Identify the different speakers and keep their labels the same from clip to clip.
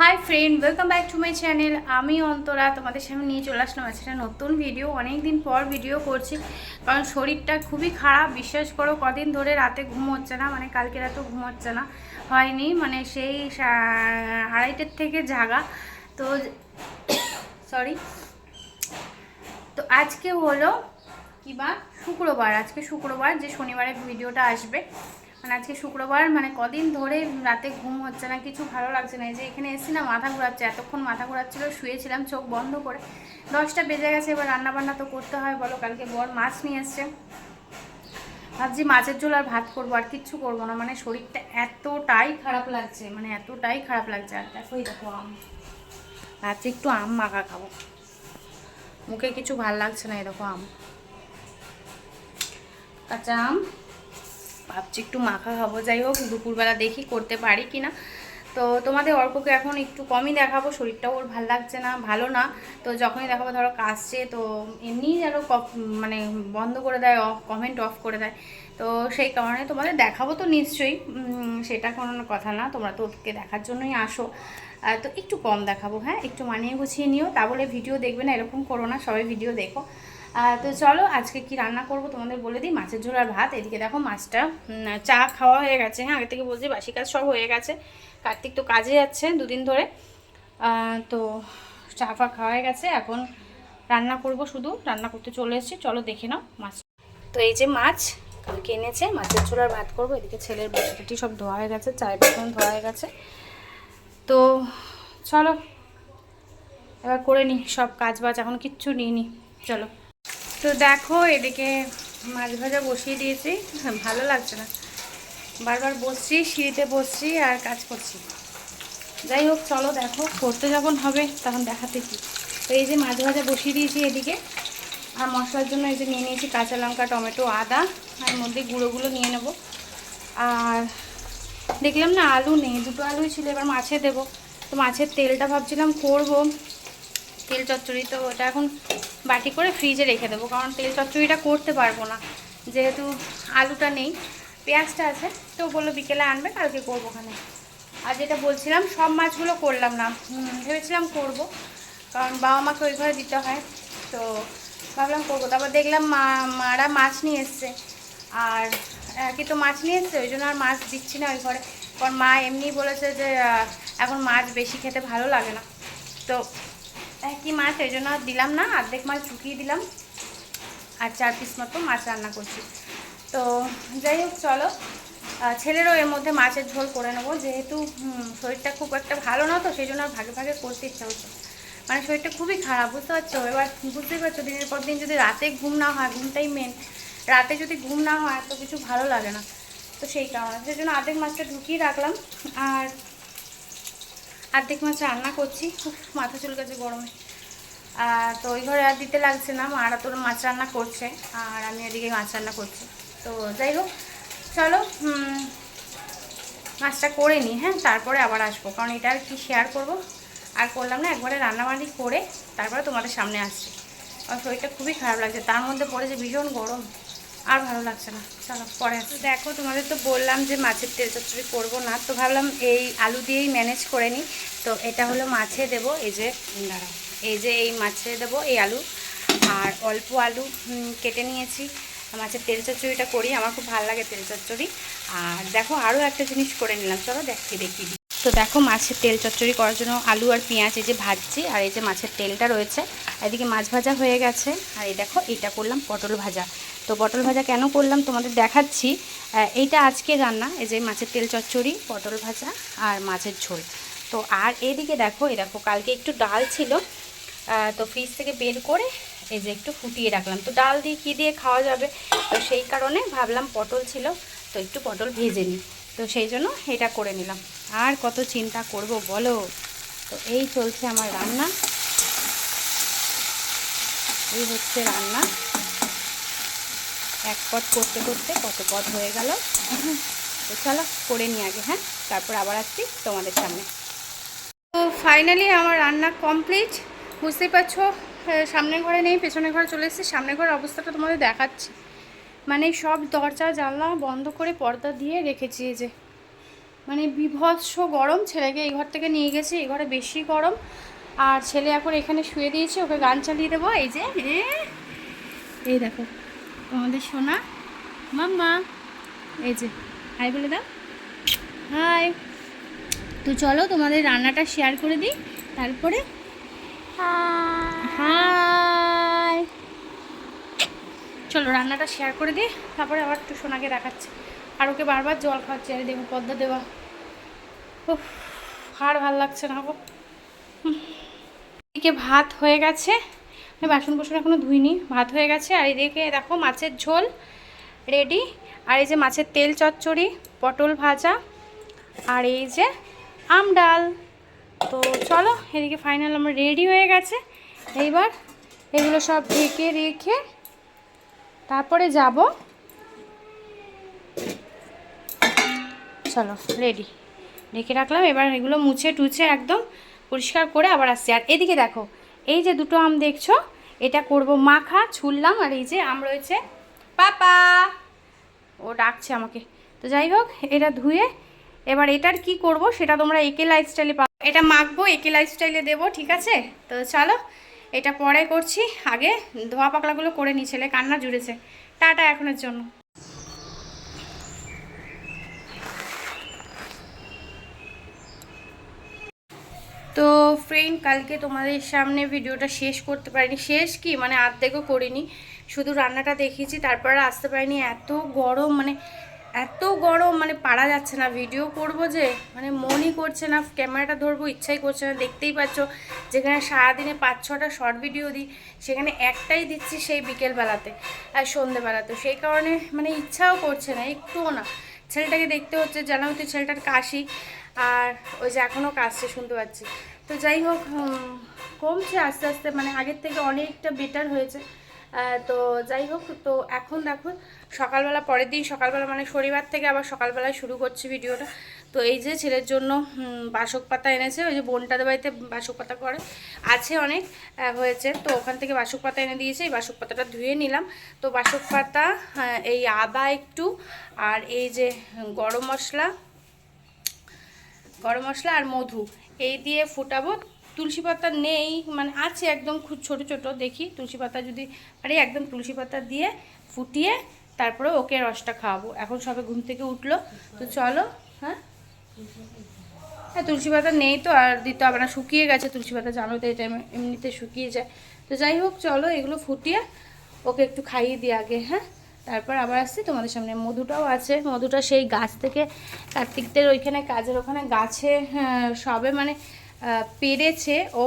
Speaker 1: Hi friend welcome back to my channel আমি অন্তরা, তোমাদের সামনে নিয়ে চলে আসলাম একটা নতুন ভিডিও অনেক দিন পর ভিডিও করছি, কারণ শরীরটা খুবই খারাপ। বিশ্বাস করো, কদিন ধরে রাতে ঘুম হচ্ছে না মানে কালকে রাতেও ঘুম হচ্ছে না। হয়নি মানে সেই আড়াইটের থেকে জাগা। তো সরি তো আজকে হলো কি বার? শুক্রবার, আজকে শুক্রবার যে শনিবারের ভিডিওটা আসবে। মানে আজকে শুক্রবার মানে কদিন ধরে রাতে ঘুম হচ্ছে না, কিছু ভালো লাগছে না। এই যে এখানে এসেছি না মাথা ঘোরাচ্ছে, এতক্ষণ মাথা ঘোরাচ্ছিল, শুয়েছিলাম, চোখ বন্ধ করে। দশটা বেজে গেছে, এবার রান্না বান্না তো করতে হয়, বলো, কালকে বর মাছ নিয়ে এসছে। ভাবছি মাছের ঝোল আর ভাত করব, আর কিচ্ছু করব না মানে শরীরটা এতটাই খারাপ লাগছে মানে এতটাই খারাপ লাগছে। আর দেখো দেখো আম। ভাবছি একটু আম মাখা খাব। মুখে কিছু ভালো লাগছে না এরকম আম। কাঁচা আম। ভাবছি একটু মাখা খাব, যাই হোক দুপুরবেলা দেখি করতে পারি কি না তো তোমাদের অর্ককে এখন একটু কমই দেখাবো, শরীরটাও ওর ভালো লাগছে না, ভালো না। তো যখনই দেখাবো ধরো কাশছে, তো এমনিই যেন মানে বন্ধ করে দেয়, অফ কমেন্ট অফ করে দেয়। তো সেই কারণে তোমাদের দেখাবো তো নিশ্চয়ই সেটা কোনো কথা না, তোমরা তো ওকে দেখার জন্যই আসো। তো একটু কম দেখাবো হ্যাঁ? একটু মানিয়ে গুছিয়ে নিও, তা বলে ভিডিও দেখবে না, এরকম করো না, সবাই ভিডিও দেখো। তো চলো, আজকে কি রান্না করব তোমাদের বলে দিই। মাছের ঝোল আর ভাত। এদিকে দেখো, মাছটা চা খাওয়া হয়ে গেছে। হ্যাঁ আগে থেকে বলছি, বাসি কাজ সব হয়ে গেছে। কার্তিক তো কাজে যাচ্ছে দুদিন ধরে। তো চা ফা খাওয়া হয়ে গেছে। এখন রান্না করব শুধু। রান্না করতে চলে এসেছি। চলো দেখে নাও মাছ। তো এই যে মাছ, কালকে এনেছে। মাছের ঝোল আর ভাত করব। এদিকে ছেলের বাচ্চাটি সব ধোয়া হয়ে গেছে, চায়ের বাসন ধোয়া হয়ে গেছে। তো চলো, এবার করে নিই সব কাজ বাজ এখন কিচ্ছু নিই নি চলো। তো দেখো, এদিকে মাছ ভাজা বসিয়ে দিয়েছি। ভালো লাগছে না। বারবার বসছি, সিঁড়িতে বসছি আর কাজ করছি। যাই হোক, চলো দেখো, করতে যখন হবে তখন দেখাতে কি। তো এই যে মাছ ভাজা বসিয়ে দিয়েছি এদিকে। আর মশলার জন্য এই যে নিয়ে নিয়েছি কাঁচা লঙ্কা, টমেটো, আদা। আর মধ্যে গুঁড়োগুলো নিয়ে নেব। আর দেখলাম না আলু নেই, দুটো আলুই ছিল, এবার মাছে দেবো। তো মাছের তেলটা ভাবছিলাম করব। তেল চচ্চড়ি, তো ওটা এখন বাটি করে ফ্রিজে রেখে দেবো, কারণ তেল চচ্চড়িটা করতে পারব না। যেহেতু আলুটা নেই, পেঁয়াজটা আছে, তো বলল বিকেলে আনবে, কালকে করব ওখানে। আর যেটা বলছিলাম, সব মাছগুলো করলাম না ভেবেছিলাম করব, কারণ বাবা মাকে ওই ঘরে দিতে হয়, তো ভাবলাম করব। তারপর দেখলাম মা, মারা মাছ নিয়ে এসছে, আর কি তো মাছ নিয়ে এসছে, ওই জন্য আর মাছ দিচ্ছি না ওই ঘরে। কারণ মা এমনি বলেছে যে এখন মাছ বেশি খেতে ভালো লাগে না। তো একই মাছ ওই জন্য দিলাম না। অর্ধেক মাছ ঢুকিয়ে দিলাম। আর চার পিস মতো মাছ রান্না করছি। তো যাই হোক, চলো। ছেলেরও এর মধ্যে মাছের ঝোল করে নেব। যেহেতু শরীরটা খুব একটা ভালো না তো, সেই জন্য ভাগে ভাগে করতে ইচ্ছা হচ্ছে মানে শরীরটা খুবই খারাপ, বুঝতে পারছ? এবার বুঝতেই পারছ, দিনের পর দিন যদি রাতে ঘুম না হয়, ঘুমটাই মেন রাতে যদি ঘুম না হয়, তো কিছু ভালো লাগে না। তো সেই কারণে, সেই জন্য অর্ধেক মাছটা ঢুকিয়ে রাখলাম। আর অর্ধেক মাছ রান্না করছি উফ, মাথা চুলকাচ্ছে গরমে। আর তো ওই ঘরে আর দিতে লাগছে না মারা তোর মাছ রান্না করছে আর আমি এদিকে মাছ রান্না করছি। তো যাই হোক চলো মাছটা করে নিই হ্যাঁ তারপরে আবার আসব কারণ এটা আর কি শেয়ার করব। আর করলাম না একবারে রান্নাবান্নি করে তারপরে তোমাদের সামনে আসছি। আর শরীরটা খুবই খারাপ লাগছে তার মধ্যে পড়েছে ভীষণ গরম। আর ভালো লাগছে না। চলো, পরে। দেখো, তোমাদের তো বললাম যে মাছের তেল চচ্চড়ি করব না, তো ভাবলাম এই আলু দিয়েই ম্যানেজ করে নিই। তো এটা হলো মাছে দেবো, এই যে দাঁড়াও, এই যে এই মাছে দেবো এই আলু। আর অল্প আলু কেটে নিয়েছি। মাছের তেল চচ্চড়িটা করি, আমার খুব ভালো লাগে তেল চচ্চড়ি। আর দেখো আরও একটা জিনিস করে নিলাম, চলো দেখি দেখি। তো দেখো মাছের তেল চচ্চড়ি করার জন্য আলু আর পেঁয়াজ এই যে ভাজছি, আর এই যে মাছের তেলটা রয়েছে। এদিকে মাছ ভাজা হয়ে গেছে, আর এই দেখো এটা করলাম পটল ভাজা। তো পটল ভাজা কেন করলাম তোমাদের দেখাচ্ছি। এইটা আজকে রান্না, এই যে মাছের তেল চচ্চড়ি, পটল ভাজা আর মাছের ঝোল। তো আর এদিকে দেখো, এই দেখো কালকে একটু ডাল ছিল তো ফ্রিজ থেকে বের করে এই যে একটু ফুটিয়ে রাখলাম। তো ডাল দিয়ে কী দিয়ে খাওয়া যাবে? তো সেই কারণে ভাবলাম পটল ছিল, তো একটু পটল ভেজে নিই। তো সেই জন্য এটা করে নিলাম। আর কত চিন্তা করব বলো? তো এই চলছে আমার রান্না। এই হচ্ছে রান্না। এক পদ করতে করতে কত পদ হয়ে গেল। তো চলো করে নিই আগে হ্যাঁ? তারপর আবার আসছি তোমাদের সামনে। তো ফাইনালি আমার রান্না কমপ্লিট বুঝতেই পারছ সামনের ঘরে নেই, পেছনের ঘরে চলে এসেছি। সামনের ঘরের অবস্থাটা তোমাদের দেখাচ্ছি। মানে সব দরজা জানলা বন্ধ করে পর্দা দিয়ে রেখেছি এই যে। মানে বিভৎস গরম ছেলেকে এই ঘর থেকে নিয়ে গেছি এই ঘরে বেশি গরম। আর ছেলে এখন এখানে শুয়ে দিয়েছে ওকে গান চালিয়ে দেবো এই যে। এই দেখো তোমাদের সোনা মাম্মা এই যে হাই বলে দাও। হাই। তো চলো তোমাদের রান্নাটা শেয়ার করে দিই তারপরে? হাই। চলো রান্নাটা শেয়ার করে দিই তারপরে আবার একটু সোনাকে দেখাচ্ছি। আর ওকে বারবার জল খাওয়াচ্ছি, আরে দেখো পদ্মা দেওয়া। উফ, আর ভালো লাগছে না গো। এদিকে ভাত হয়ে গেছে। বাসন কোসন এখনও ধুইনি, ভাত হয়ে গেছে। আর এদিকে দেখো মাছের ঝোল রেডি আর এই যে মাছের তেল চচ্চড়ি, পটল ভাজা, আর এই যে আম ডাল। তো চলো, এদিকে ফাইনাল আমার রেডি হয়ে গেছে। এইবার এগুলো সব ঢেকে রেখে তারপরে যাব। চলো রেডি ঢেকে রাখলাম, এবার এগুলো মুছে টুছে একদম পরিষ্কার করে আবার আসছি। আর এদিকে দেখো, এই যে দুটো আম দেখছ, এটা করব মাখা, ছুললাম, আর এই যে আম রয়েছে পাপা। ও ডাকছে আমাকে। তো যাই হোক, এটা ধুয়ে এবার এটার কি করব, সেটা তোমরা একে লাইফস্টাইলে পাবো। এটা মাখবো, একে লাইফস্টাইলে দেবো, ঠিক আছে? তো চলো এটা পরে করছি। আগে ধোয়া পাকলাগুলো করে নি ছেলে, কান্না জুড়েছে। টাটা এখনের জন্য। তো ফ্রেন্ড কালকে তোমাদের সামনে ভিডিওটা শেষ করতে পারিনি। শেষ কি? মানে আর্ধেকও করিনি। শুধু রান্নাটা দেখিয়েছি, তারপর আসতে পারিনি। এত গরম মানে এত গরম মানে পারা যাচ্ছে না। ভিডিও করব যে মানে মনই করছে না ক্যামেরাটা ধরবো, ইচ্ছাই করছে না। দেখতেই পাচ্ছ, যেখানে সারাদিনে পাঁচ, ছটা শর্ট ভিডিও দিই, সেখানে একটাই দিচ্ছি সেই বিকেলবেলাতে, আর সন্ধেবেলাতে। সেই কারণে মানে ইচ্ছাও করছে না, একটুও না। ছেলেটাকে দেখতে হচ্ছে, জানা হচ্ছে ছেলেটার কাশি, আর ওই যে এখনও কাশছে, শুনতে পাচ্ছি। তো যাই হোক কমছে আস্তে আস্তে মানে আগের থেকে অনেকটা বেটার হয়েছে। তো যাই হোক, তো এখন দেখো, সকালবেলা পরের দিন সকালবেলা মানে শনিবার থেকে আবার সকালবেলায় শুরু করছি ভিডিওটা। তো এই যে ছেলের জন্য বাসক পাতা এনেছে, ওই যে বোনটাদের বাড়িতে বাসক পাতা করে, আছে অনেক হয়েছে। তো ওখান থেকে বাসক পাতা এনে দিয়েছে, এই বাসক পাতাটা ধুয়ে নিলাম। তো বাসক পাতা এই আদা একটু, আর এই যে গরম মশলা গরম মশলা আর মধু, এই দিয়ে ফুটাবো। তুলসী পাতা নেই মানে আছে একদম খুব ছোট ছোট দেখি তুলসী পাতা যদি আরে একদম তুলসী পাতা দিয়ে ফুটিয়ে তারপরে ওকে রসটা খাওয়াবো। এখন সবে ঘুম থেকে উঠল তো চলো হ্যাঁ? হ্যাঁ তুলসী পাতা নেই তো আর দিতে হবে না শুকিয়ে গেছে তুলসী পাতা জানো তো টাইমে এমনিতে শুকিয়ে যায়। তো যাই হোক চলো এগুলো ফুটিয়ে ওকে একটু খাইয়ে দিই আগে হ্যাঁ? তারপর আবার আসছি তোমাদের সামনে। মধুটাও আছে মধুটা সেই গাছ থেকে কার্তিকদের ওইখানে কাজের ওখানে গাছে হ্যাঁ, সবে মানে পেরেছে। ও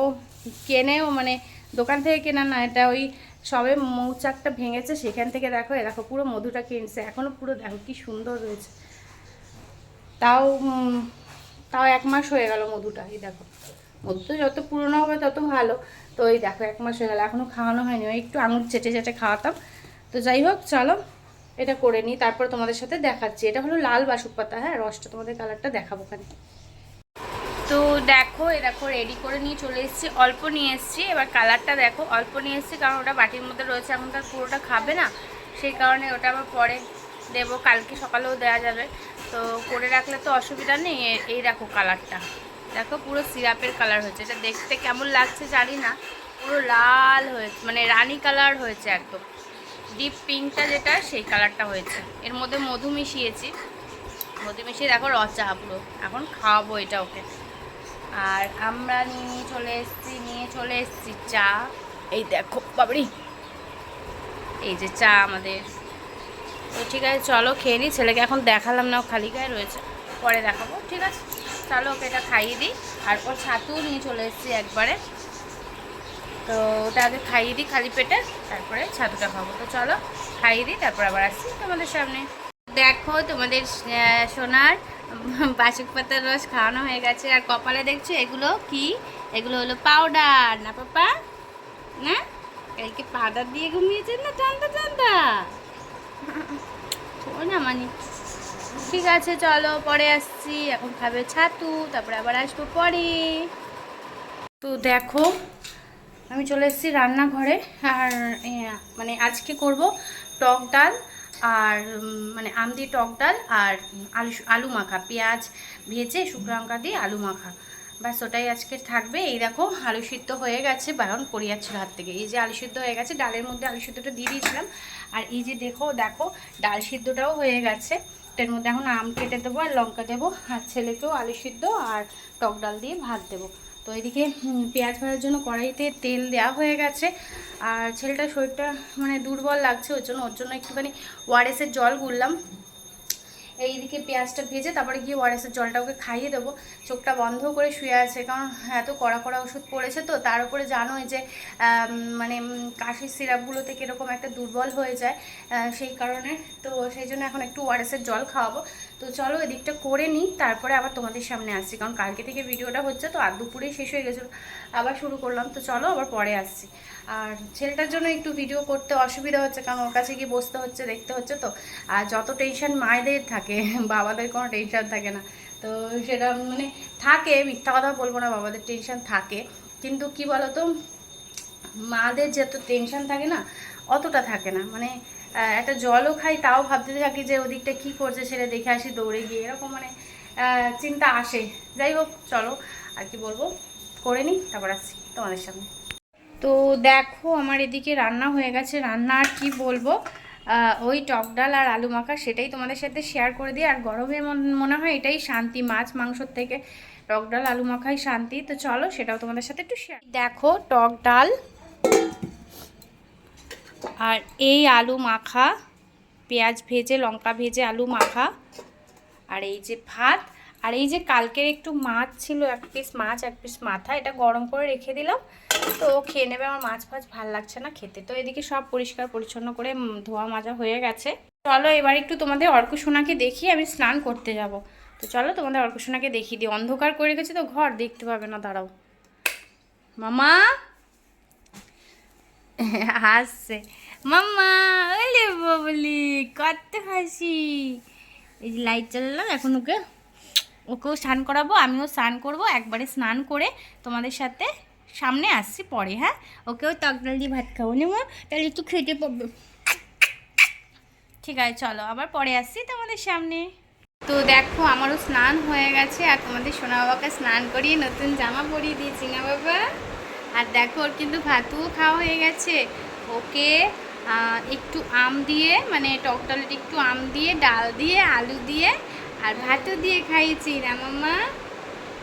Speaker 1: কেনেও মানে দোকান থেকে কেনা না, এটা ওই সবে মৌচাকটা ভেঙেছে, সেখান থেকে দেখো, এ দেখো পুরো মধুটা কিনছে। এখনও পুরো দেখো কি সুন্দর রয়েছে। তাও তাও এক মাস হয়ে গেল মধুটা, এই দেখো। মধু তো যত পুরনো হবে তত ভালো। তো এই দেখো, এক মাস হয়ে গেল এখনও খাওয়ানো হয়নি। ওই একটু আঙুর চেটে চেটে খাওয়াতাম। তো যাই হোক, চলো, এটা করে নিই, তারপর তোমাদের সাথে দেখাচ্ছি। এটা হলো লাল বাসক পাতা হ্যাঁ রসটা তোমাদের কালারটা দেখাবো খালি তো দেখো, এ দেখো রেডি করে নিয়ে চলে এসেছি। অল্প নিয়ে এসেছি। এবার কালারটা দেখো, অল্প নিয়ে এসেছি কারণ ওটা বাটির মধ্যে রয়েছে, এখন তার পুরোটা খাবে না। সেই কারণে ওটা আবার পরে দেবো, কালকে সকালেও দেওয়া যাবে। তো করে রাখলে তো অসুবিধা নেই। এই দেখো কালারটা দেখো, পুরো সিরাপের কালার হয়েছে। এটা দেখতে কেমন লাগছে জানি না। পুরো লাল হয়েছে মানে রানি কালার হয়েছে একদম। ডিপ পিঙ্কটা যেটা, সেই কালারটা হয়েছে। এর মধ্যে মধু মিশিয়েছি। মধু মিশিয়ে দেখো রচা পুরো। এখন খাওয়াবো এটা ওকে। আর আমরা নিয়ে চলে এসেছি নিয়ে চলে এসেছি চা। এই দেখো বাবরি। এই যে চা আমাদের। তো ঠিক আছে চলো খেয়ে নিই ছেলেকে এখন দেখালাম না ও খালি গায়ে রয়েছে। পরে দেখাবো ঠিক আছে? চলো ওকে এটা খাইয়ে দিই। আর ওর ছাতুও নিয়ে চলে এসেছি একবারে। তো ওটা আগে খাইয়ে দিই খালি পেটে তারপরে ছাতুটা খাব। তো চলো খাইয়ে দিই তারপর আবার আসছি তোমাদের সামনে। দেখো, তোমাদের সোনার বাসক পাতার রস খাওয়ানো হয়ে গেছে। আর কপালে দেখছ, এগুলো কি? এগুলো হলো পাউডার না পাপা? না? কালকে পাউডার দিয়ে ঘুমিয়েছেন না ঠান্ডা ঠান্ডা ও না মানে ঠিক আছে, চলো, পরে আসছি। এখন খাবে ছাতু, তারপরে আবার আসব পরে। তো দেখো, আমি চলে এসেছি রান্নাঘরে। আর মানে আজকে করব টক ডাল আর মানে আম দিয়ে টক ডাল আর আলু আলু মাখা, পেঁয়াজ ভেজে শুকনো লঙ্কা দিয়ে আলু মাখা। ব্যাস, ওটাই আজকে থাকবে। এই দেখো, আলু সিদ্ধ হয়ে গেছে, বারণ পড়ে যাচ্ছিল হাত থেকে। এই যে আলু সিদ্ধ হয়ে গেছে, ডালের মধ্যে আলু সিদ্ধটা দিয়ে দিয়েছিলাম। আর এই যে দেখো দেখো, ডাল সিদ্ধটাও হয়ে গেছে। এর মধ্যে এখন আম কেটে দেবো আর লঙ্কা দেবো। আর ছেলেকেও আলু সিদ্ধ আর টক ডাল দিয়ে ভাত দেবো। তো এদিকে পেঁয়াজ ভাজার জন্য কড়াইতে তেল দেওয়া হয়ে গেছে। আর ছেলেটার শরীরটা মানে দুর্বল লাগছে, ওর জন্য ওর জন্য একটুখানি ওয়ারেসের জল গুললাম এইদিকে পেঁয়াজটা ভেজে তারপরে গিয়ে ওয়ারেসের জলটা ওকে খাইয়ে দেবো। চোখটা বন্ধ করে শুয়ে আছে, কারণ এত কড়া কড়া ওষুধ পড়েছে তো, তার উপরে জানোই যে মানে কাশির সিরাপগুলোতে কীরকম একটা দুর্বল হয়ে যায় সেই কারণে। তো সেই জন্য এখন একটু ওয়ারেসের জল খাওয়াবো। তো চলো এদিকটা করে নিই, তারপরে আবার তোমাদের সামনে আসছি, কারণ কালকে থেকে ভিডিওটা হচ্ছে, তো আর দুপুরেই শেষ হয়ে গেছিল আবার শুরু করলাম, তো চলো আবার পরে আসছি। আর ছেলেটার জন্য একটু ভিডিও করতে অসুবিধা হচ্ছে, কারণ ওর কাছে গিয়ে বসতে হচ্ছে, দেখতে হচ্ছে তো, আর যত টেনশন মায়েদের থাকে, বাবাদের কোনো টেনশন থাকে না, তো সেটা মানে থাকে, মিথ্যা কথা বলব না, বাবাদের টেনশন থাকে, কিন্তু কি বলতো, মাদের যত টেনশন থাকে না, অতটা থাকে না মানে একটা জলও খাই, তাও ভাবতে থাকি যে ওদিকটা কি করছে সেটা দেখে আসি দৌড়ে গিয়ে। এরকম মানে চিন্তা আসে। যাই হোক, চলো, আর কি বলব? করে নিই, তারপর আসছি তোমাদের সামনে। তো দেখো, আমার এদিকে রান্না হয়ে গেছে। রান্না আর কি বলব? ওই টক ডাল আর আলু মাখা সেটাই তোমাদের সাথে শেয়ার করে দিই। আর গরমে মন- হয় এটাই শান্তি, মাছ মাংসর থেকে টক ডাল, আলু মাখাই শান্তি। তো চলো, সেটাও তোমাদের সাথে একটু শেয়ার দেখো, টক ডাল আর এই আলু মাখা, পেঁয়াজ ভেজে, লঙ্কা ভেজে আলু মাখা, আর এই যে ভাত, আর এই যে কালকের একটু মাছ ছিল, এক পিস মাছ, এক পিস মাথা, এটা গরম করে রেখে দিলাম। তো খেয়ে নেবে, আমার মাছ ফাছ ভালো লাগছে না খেতে। তো এদিকে সব পরিষ্কার পরিচ্ছন্ন করে ধোয়া মাজা হয়ে গেছে। চলো এবার একটু তোমাদের অর্কসোনাকে দেখি, আমি স্নান করতে যাব। তো চলো তোমাদের অর্কসোনাকে দেখিয়ে দিই অন্ধকার করে রেখেছি তো ঘর, দেখতে পাবে না, দাঁড়াও। মামা! হাসছে মাম্মা ওলে ববলি, কত হাসি। এই যে লাইট চালালাম এখন ওকে, ওকেও স্নান করাবো, আমিও স্নান করব, একবারে স্নান করে তোমাদের সাথে সামনে আসছি পরে হ্যাঁ? ওকেও তকডাল দিয়ে ভাত খাব, নেব। তাহলে একটু খেতে পাবো। ঠিক আছে, চলো, আবার পরে আসছি তোমাদের সামনে। তো দেখো, আমারও স্নান হয়ে গেছে, আর তোমাদের সোনা বাবাকে স্নান করিয়ে নতুন জামা পরিয়ে দিয়েছি না বাবা? আর দেখো, ওর কিন্তু ভাতও খাওয়া হয়ে গেছে। ওকে একটু আম দিয়ে মানে টক ডালের একটু আম দিয়ে, ডাল দিয়ে, আলু দিয়ে আর ভাতও দিয়ে খাইয়েছি না মাম্মা।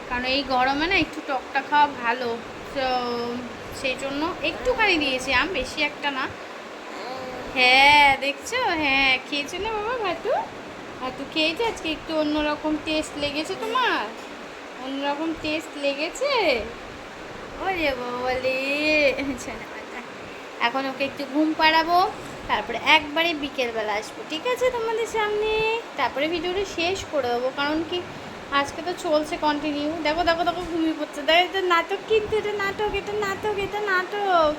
Speaker 1: কারণ এই গরমে না একটু টকটা খাওয়া ভালো। তো সেই জন্য একটুখানি দিয়েছি আম, বেশি একটা না। হ্যাঁ দেখছ? হ্যাঁ খেয়েছো না বাবা ভাতু? ভাতু খেয়েছে আজকে একটু অন্যরকম টেস্ট লেগেছে তোমার। অন্যরকম টেস্ট লেগেছে? ওরে বলে এখন ওকে একটু ঘুম পাড়াবো, তারপরে একবারে বিকেলবেলা আসব, ঠিক আছে তোমাদের সামনে? তারপরে ভিডিওটা শেষ করে দেবো, কারণ কি আজকে তো চলছে কন্টিনিউ দেখো দেখো দেখো, ঘুমিয়ে পড়ছে। দেখো, এটা নাটক কিন্তু, এটা নাটক এটা নাটক এটা নাটক।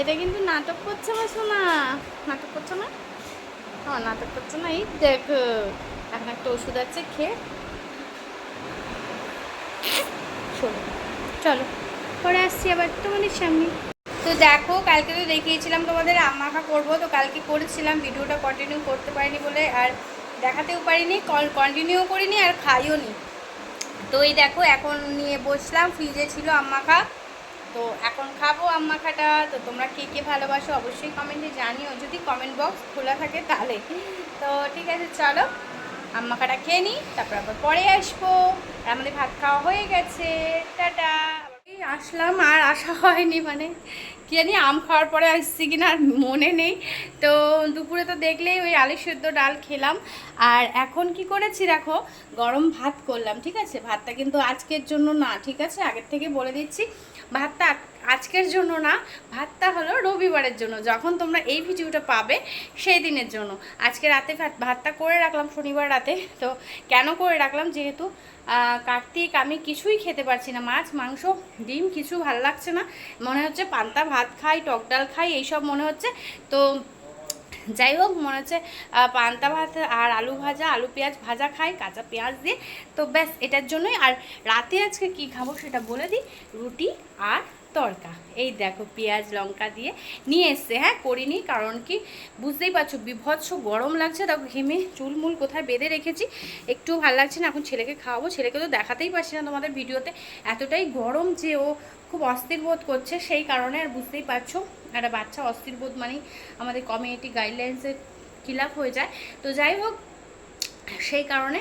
Speaker 1: এটা কিন্তু নাটক করছে না শোনা নাটক করছে না? হ্যাঁ নাটক করছে না। এই দেখো, এখন একটা ওষুধ আছে, খেয়ে। চলো চলো, পরে আসছি আবার তোমাদের সামনে। তো দেখো, কালকে তো দেখিয়েছিলাম তোমাদের আম মাখা করব, তো কালকে করেছিলাম, ভিডিওটা কন্টিনিউ করতে পারিনি বলে, আর দেখাতেও পারিনি কন্টিনিউ করিনি, আর খাইও নি। তো এই দেখো, এখন নিয়ে বসলাম ফ্রিজে ছিল আম মাখা তো এখন খাব আম মাখাটা তো তোমরা কে কে ভালোবাসো অবশ্যই কমেন্টে জানিও, যদি কমেন্ট বক্স খোলা থাকে তাহলে। তো ঠিক আছে, চলো আম মাখাটা খেয়ে নিই তারপর আবার পরে আসব। আমাদের ভাত খাওয়া হয়ে গেছে, টাটা। আসলাম আর আসা হয়নি মানে কি জানি আম খাওয়ার পরে আসছি কিনা আর মনে নেই। তো দুপুরে তো দেখলেই ওই আলু সেদ্ধ ডাল খেলাম। আর এখন কি করেছি দেখো, গরম ভাত করলাম, ঠিক আছে? ভাতটা কিন্তু আজকের জন্য না, ঠিক আছে? আগের থেকে বলে দিচ্ছি। ভাতটা আজকের জন্য না, ভাতটা হলো রবিবারের জন্য। যখন তোমরা এই ভিডিওটা পাবে সেই দিনের জন্য। আজকে রাতে ভাত- ভাতটা করে রাখলাম শনিবার রাতে। তো কেন করে রাখলাম? যেহেতু কার্তিক, আমি কিছুই খেতে পারছি না। মাছ, মাংস, ডিম কিছু ভালো লাগছে না। মনে হচ্ছে পান্তা ভাত খাই, টক ডাল খাই, এইসব মনে হচ্ছে। তো যাই হোক, মনে হচ্ছে পান্তা ভাত আর আলু ভাজা, আলু পেঁয়াজ ভাজা খাই, কাঁচা পেঁয়াজ দিয়ে। তো ব্যাস, এটার জন্যই। আর রাতে আজকে কি খাব সেটা বলে দিই, রুটি আর তরকা এই দেখো, পেঁয়াজ, লঙ্কা দিয়ে। নিয়ে এসছে হ্যাঁ করিনি, কারণ কি, বুঝতেই পারছ, বিভৎস গরম লাগছে। দেখো, ঘেমে চুলমুল কোথায় বেঁধে রেখেছি। একটু ভালো লাগছে না, এখন ছেলেকে খাওয়াবো। ছেলেকে তো দেখাতেই পারছি না তোমাদের ভিডিওতে। এতটাই গরম যে ও খুব অস্থির বোধ করছে, সেই কারণে আর বুঝতেই পারছ। একটা বাচ্চা অস্থির বোধ মানেই আমাদের কমিউনিটি গাইডলাইন্সের খিলাফ হয়ে যায়। তো যাই হোক, সেই কারণে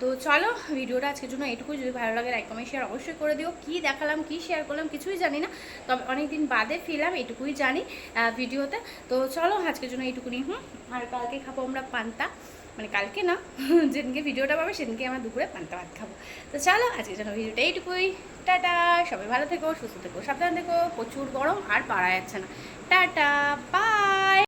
Speaker 1: তো চলো ভিডিওটা আজকের জন্য এটুকু যদি ভালো লাগে লাইক কমেন্ট শেয়ার অবশ্যই করে দিও। কী দেখালাম, কি শেয়ার করলাম কিছুই জানি না। তবে অনেক দিন বাদে ফিরলাম এটুকুই জানি ভিডিওতে। তো চলো আজকের জন্য এইটুকুনি, হুম? আর কালকে খাব আমরা পান্তা। মানে কালকে না, যেদিনকে ভিডিওটা পাবে সেদিনকে আমার দুপুরে পান্তা ভাত খাব। তো চলো, আজকের জন্য ভিডিওটা এইটুকুই। টাটা, সবাই ভালো থেকো, সুস্থ থেকো, সাবধান থেকো, প্রচুর গরম আর পারা যাচ্ছে না। Tata bye